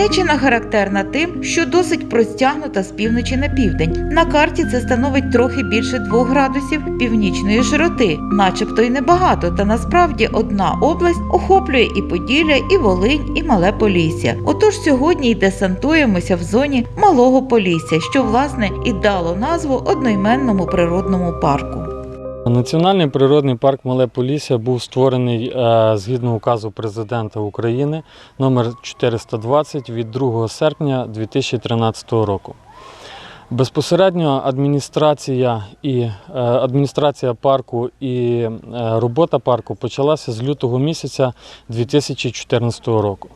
Хмельниччина характерна тим, що досить простягнута з півночі на південь. На карті це становить трохи більше 2 градусів північної широти, начебто й небагато, та насправді одна область охоплює і Поділля, і Волинь, і Мале Полісся. Отож сьогодні й десантуємося в зоні Малого Полісся, що власне і дало назву одноіменному природному парку. Національний природний парк Мале Полісся був створений е, згідно указу президента України номер 420 від 2 серпня 2013 року. Безпосередньо адміністрація і е, адміністрація парку і е, робота парку почалася з лютого місяця 2014 року.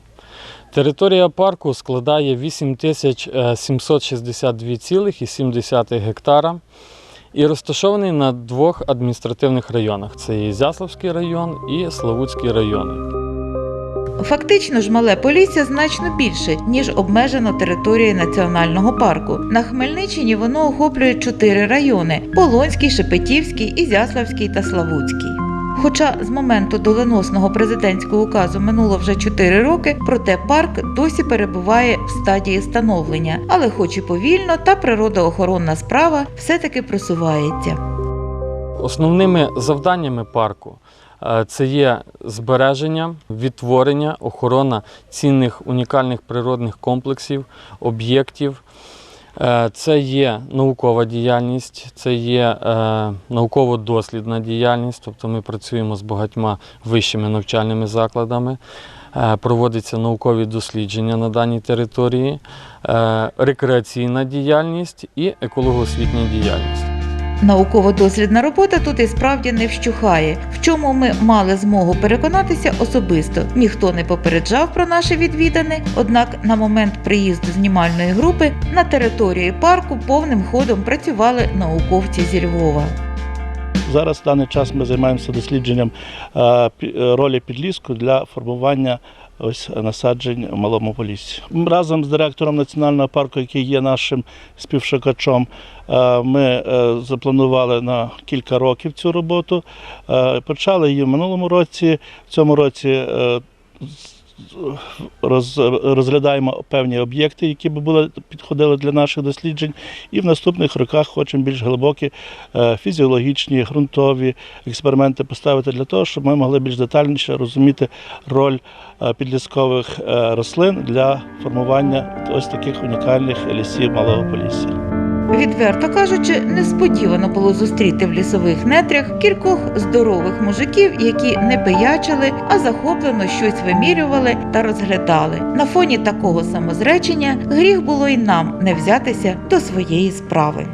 Територія парку складає 8762,7 гектара і розташований на двох адміністративних районах: це Ізяславський район і Славутський райони. Фактично ж мале Полісся значно більше, ніж обмежено території національного парку. На Хмельниччині воно охоплює чотири райони: Полонський, Шепетівський, Ізяславський та Славутський. Хоча з моменту доленосного президентського указу минуло вже 4 роки, проте парк досі перебуває в стадії становлення, але хоч і повільно, та природоохоронна справа все-таки просувається. Основними завданнями парку е, це є збереження, відтворення, охорона цінних унікальних природних комплексів, об'єктів. Е, Це є наукова діяльність, це є е, науково-дослідна діяльність, тобто ми працюємо з багатьма вищими навчальними закладами, е, проводяться наукові дослідження на даній території, рекреаційна діяльність і еколого-освітня діяльність. Науково-дослідна робота тут і справді не вщухає, в чому ми мали змогу переконатися особисто. Ніхто не попереджав про наше відвідане, однак на момент приїзду знімальної групи на території парку повним ходом працювали науковці зі Львова. Зараз в даний час ми займаємося дослідженням е, е, ролі підліску для формування ось насаджень в малому поліссі. Разом з директором національного парку, який є нашим співшукачом, е, ми е, запланували на кілька років цю роботу. Е, Почали її в минулому році. В цьому році роз- розглядаємо певні об'єкти, які б були підходили для наших досліджень. І в наступних роках хочемо більш глибокі е, фізіологічні, ґрунтові експерименти поставити для того, щоб ми могли більш детальніше розуміти роль е, підліскових е, рослин для формування ось таких унікальних лісів малого полісся. Відверто кажучи, несподівано було зустріти в лісових нетрях кількох здорових мужиків, які не пиячили, а захоплено щось вимірювали та розглядали. На фоні такого самозречення гріх було й нам не взятися до своєї справи.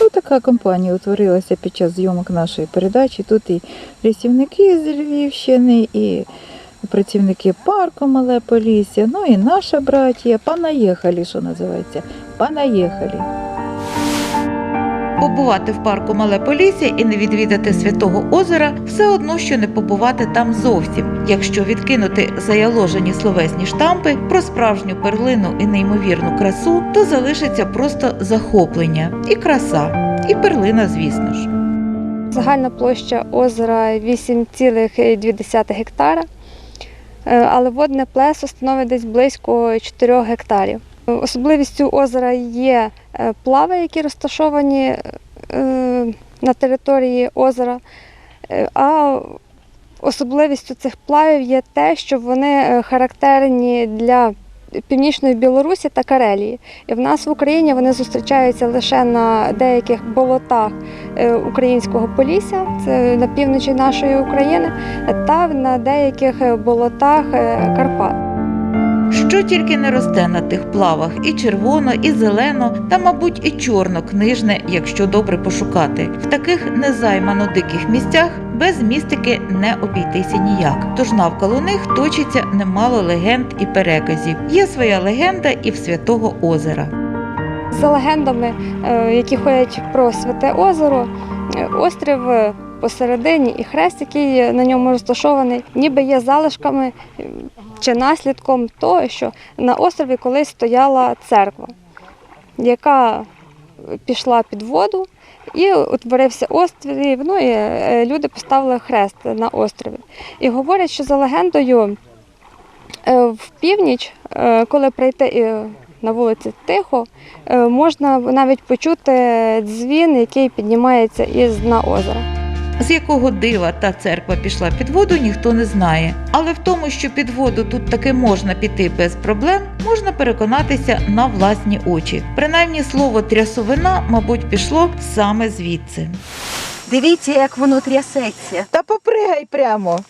Ну, така компанія утворилася під час зйомок нашої передачі. Тут і лісівники з Львівщини, і працівники парку Мале Полісся, ну і наша братія, понаїхали, що називається. Понаїхали. Побувати в парку Мале Полісся і не відвідати святого озера все одно, що не побувати там зовсім. Якщо відкинути заяложені словесні штампи про справжню перлину і неймовірну красу, то залишиться просто захоплення і краса, і перлина, звісно ж. Загальна площа озера 8,2 гектара, е, але водне плесо становить десь близько 4 гектарів. Особливістю озера є е, плави, які розташовані е, на території озера. Е, А особливістю цих плавів є те, що вони характерні для Північної Білорусі та Карелії. І в нас в Україні вони зустрічаються лише на деяких болотах українського полісся, це на півночі нашої України, та на деяких болотах Карпат. Що тільки не росте на тих плавах, і червоно, і зелено, та, мабуть, і чорно книжне, якщо добре пошукати. В таких незаймано диких місцях без містики не обійтися ніяк. Тож навколо них точиться немало легенд і переказів. Є своя легенда і в святого озера. За легендами, е, які ходять про святе озеро, е, острів е, посередині і хрест, який на ньому розташований, ніби є залишками чи наслідком того, що на острові колись стояла церква, яка пішла під воду. І утворився острів, ну і е, люди поставили хрест на острові. І говорять, що за легендою Е, В північ, е, коли прийти на вулиці тихо, можна навіть почути дзвін, який піднімається із дна озера. З якого дива та церква пішла під воду, ніхто не знає. Але в тому, що під воду тут таки можна піти без проблем, можна переконатися на власні очі. Принаймні слово трясовина, мабуть, пішло саме звідси. Дивіться, як воно трясеться. Та попригай прямо.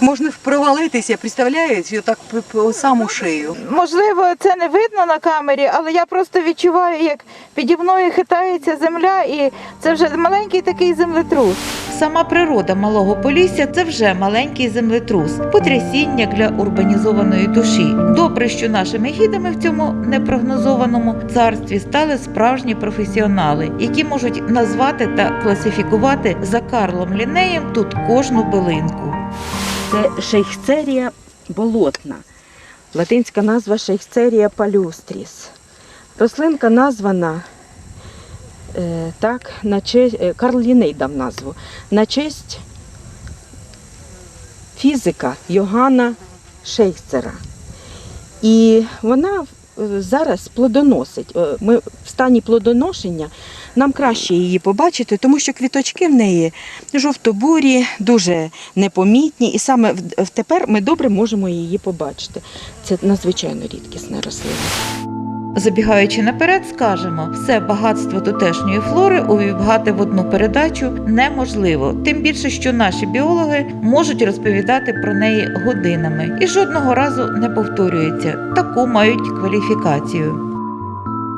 Так можна провалитися, представляєте, так по, саму шию. Можливо, це не видно на камері, але я просто відчуваю, як піді мною хитається земля, і це вже маленький такий землетрус. Сама природа малого Полісся це вже маленький землетрус, потрясіння для урбанізованої душі. Добре, що нашими гідами в цьому непрогнозованому царстві стали справжні професіонали, які можуть назвати та класифікувати за Карлом Лінеєм тут кожну билинку. Це шейхцерія болотна. Латинська назва шейхцерія палюстріс. Рослинка названа е, так, на честь, е, Карл Ліней дав назву, на честь фізика Йогана Шейхцера. І вона зараз плодоносить. Е, Ми в стані плодоношення. Нам краще її побачити, тому що квіточки в неї жовтобурі, дуже непомітні, і саме тепер ми добре можемо її побачити. Це надзвичайно рідкісна рослина. Забігаючи наперед, скажемо, все багатство тутешньої флори увібгати в одну передачу неможливо. Тим більше, що наші біологи можуть розповідати про неї годинами і жодного разу не повторюється. Таку мають кваліфікацію.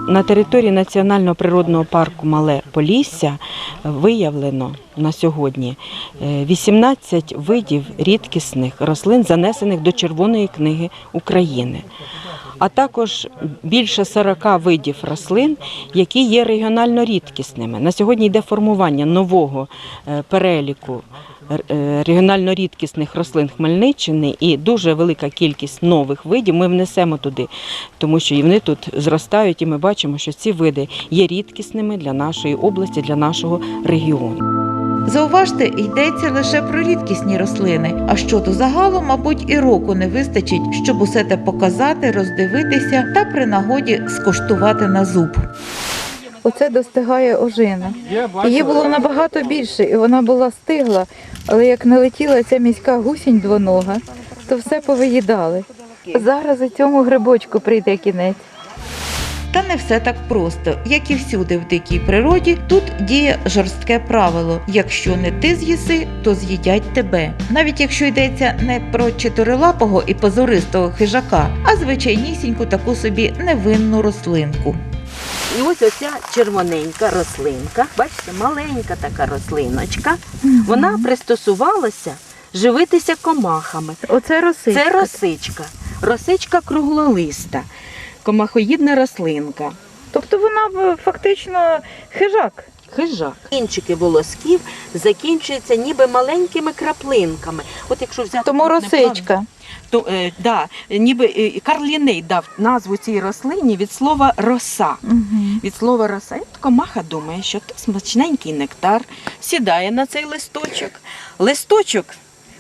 На території Національного природного парку Мале Полісся виявлено на сьогодні е, 18 видів рідкісних рослин, занесених до Червоної книги України. А також більше 40 видів рослин, які є регіонально рідкісними. На сьогодні йде формування нового е, переліку регіонально рідкісних рослин Хмельниччини і дуже велика кількість нових видів ми внесемо туди тому що і вони тут зростають, і ми бачимо, що ці види є рідкісними для нашої області, для нашого регіону. Зауважте, йдеться лише про рідкісні рослини. А щодо загалу, мабуть, і року не вистачить, щоб усе те показати, роздивитися та при нагоді скоштувати на зуб. Оце достигає ожина. Її було набагато більше, і вона була стигла, але як налетіла ця міська гусінь двонога, то все повиїдали. Зараз і цьому грибочку прийде кінець. Та не все так просто. Як і всюди в дикій природі, тут діє жорстке правило: якщо не ти з'їси, то з'їдять тебе. Навіть якщо йдеться не про чотирилапого і позористого хижака, а звичайнісіньку таку собі невинну рослинку. І ось оця червоненька рослинка, бачите, маленька така рослиночка, вона пристосувалася живитися комахами. Оце росичка. Це росичка, росичка круглолиста, комахоїдна рослинка. Тобто вона фактично хижак. Хижак. Кінчики волосків закінчуються ніби маленькими краплинками. От якщо взяти Тому росичка. То е, да, ніби е, Карл Ліней дав назву цій рослині від слова роса. Угу. Від слова роса. І от комаха думає, що то смачненький нектар, сідає на цей листочок. Листочок.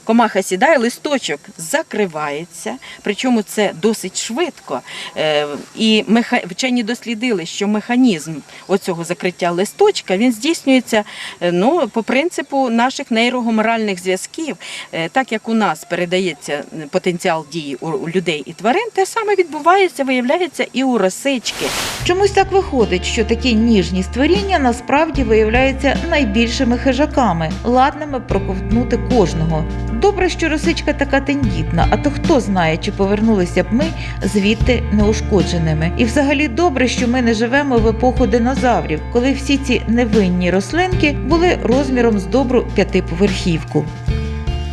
Комаха сідає, листочок закривається, причому це досить швидко. Е, І вчені дослідили, що механізм оцього закриття листочка він здійснюється е, ну, по принципу наших нейрогоморальних зв'язків. Е, Так як у нас передається потенціал дії у людей і тварин, те саме відбувається, виявляється і у росички. Чомусь так виходить, що такі ніжні створіння насправді виявляються найбільшими хижаками, ладними проковтнути кожного. Добре, що росичка така тендітна, а то хто знає, чи повернулися б ми звідти неушкодженими. І взагалі добре, що ми не живемо в епоху динозаврів, коли всі ці невинні рослинки були розміром з добру п'ятиповерхівку.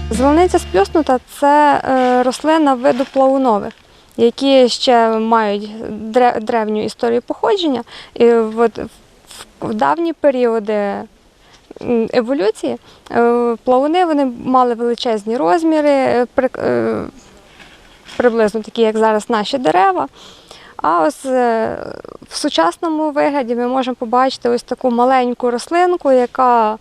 Зелениця сплюснута це е, рослина виду плавунових, які ще мають дре- древню історію походження. І от в- давні періоди еволюції е, плавуни вони мали величезні розміри, е, е, приблизно такі, як зараз наші дерева. А ось в сучасному вигляді ми можемо побачити ось таку маленьку рослинку, яка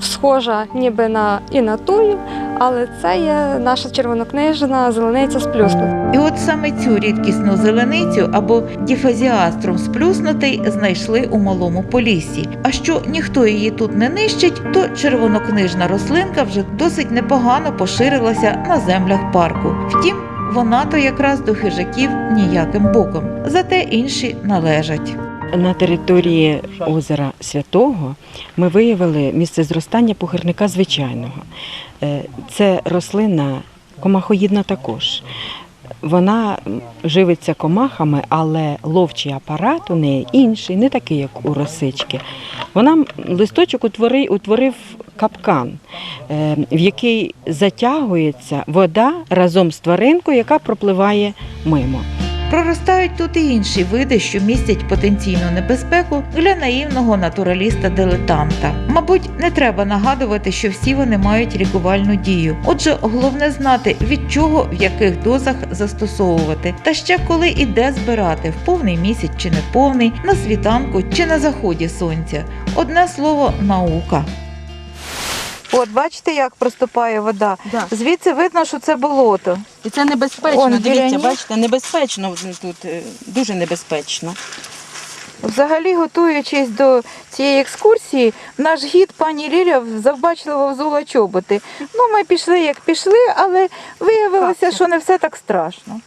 схожа ніби на і на тую, Але це є наша червонокнижна зелениця сплюснута. І от саме цю рідкісну зеленицю або діфазіаструм сплюснутий знайшли у малому поліссі. А що ніхто її тут не нищить, то червонокнижна рослинка вже досить непогано поширилася на землях парку. Втім, вона то якраз до хижаків ніяким боком, зате інші належать. На території озера Святого ми виявили місце зростання пухирника звичайного. Е, Це рослина комахоїдна також. Вона живиться комахами, але ловчий апарат у неї інший, не такий, як у росички. Вона листочок утворив, утворив капкан, е, в який затягується вода разом з тваринкою, яка пропливає мимо. Проростають тут і інші види, що містять потенційну небезпеку для наївного натураліста-дилетанта. Мабуть, не треба нагадувати, що всі вони мають лікувальну дію. Отже, головне знати, від чого в яких дозах застосовувати, та ще коли і де збирати в повний місяць чи не повний, на світанку чи на заході сонця. Одне слово наука. От бачите, як проступає вода. Звідси видно, що це болото. І це небезпечно. Он, Дивіться, біля бачите, небезпечно тут, е, дуже небезпечно. Взагалі, готуючись до цієї екскурсії, наш гід пані Ліля завбачливо взула чоботи. Ну, ми пішли, як пішли, але виявилося, що не все так страшно.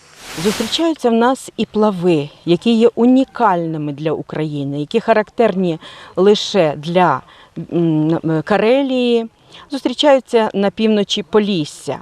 Зустрічаються в нас і плави, які є унікальними для України, які характерні лише для Карелії. Зустрічаються на півночі Полісся.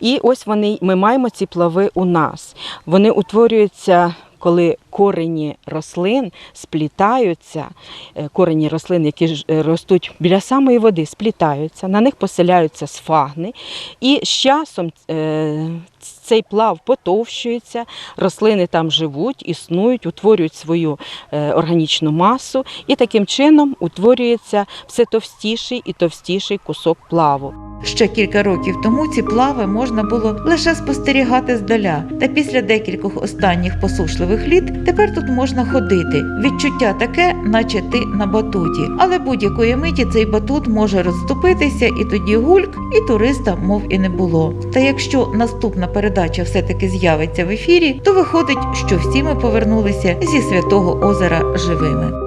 І ось вони, ми маємо ці плави у нас. Вони утворюються, коли корені рослин сплітаються, е, корені рослин, які е, ростуть біля самої води, сплітаються, на них поселяються сфагни, і з часом е, цей плав потовщується, рослини там живуть, існують, утворюють свою органічну масу, і таким чином утворюється все товстіший і товстіший кусок плаву. Ще кілька років тому ці плави можна було лише спостерігати здаля. Та після декількох останніх посушливих літ тепер тут можна ходити. Відчуття таке, наче ти на батуті. Але будь-якої миті цей батут може розступитися, і тоді гульк, і туриста, мов і не було. Та якщо наступна передача все-таки з'явиться в ефірі, то виходить, що всі ми повернулися зі святого озера живими.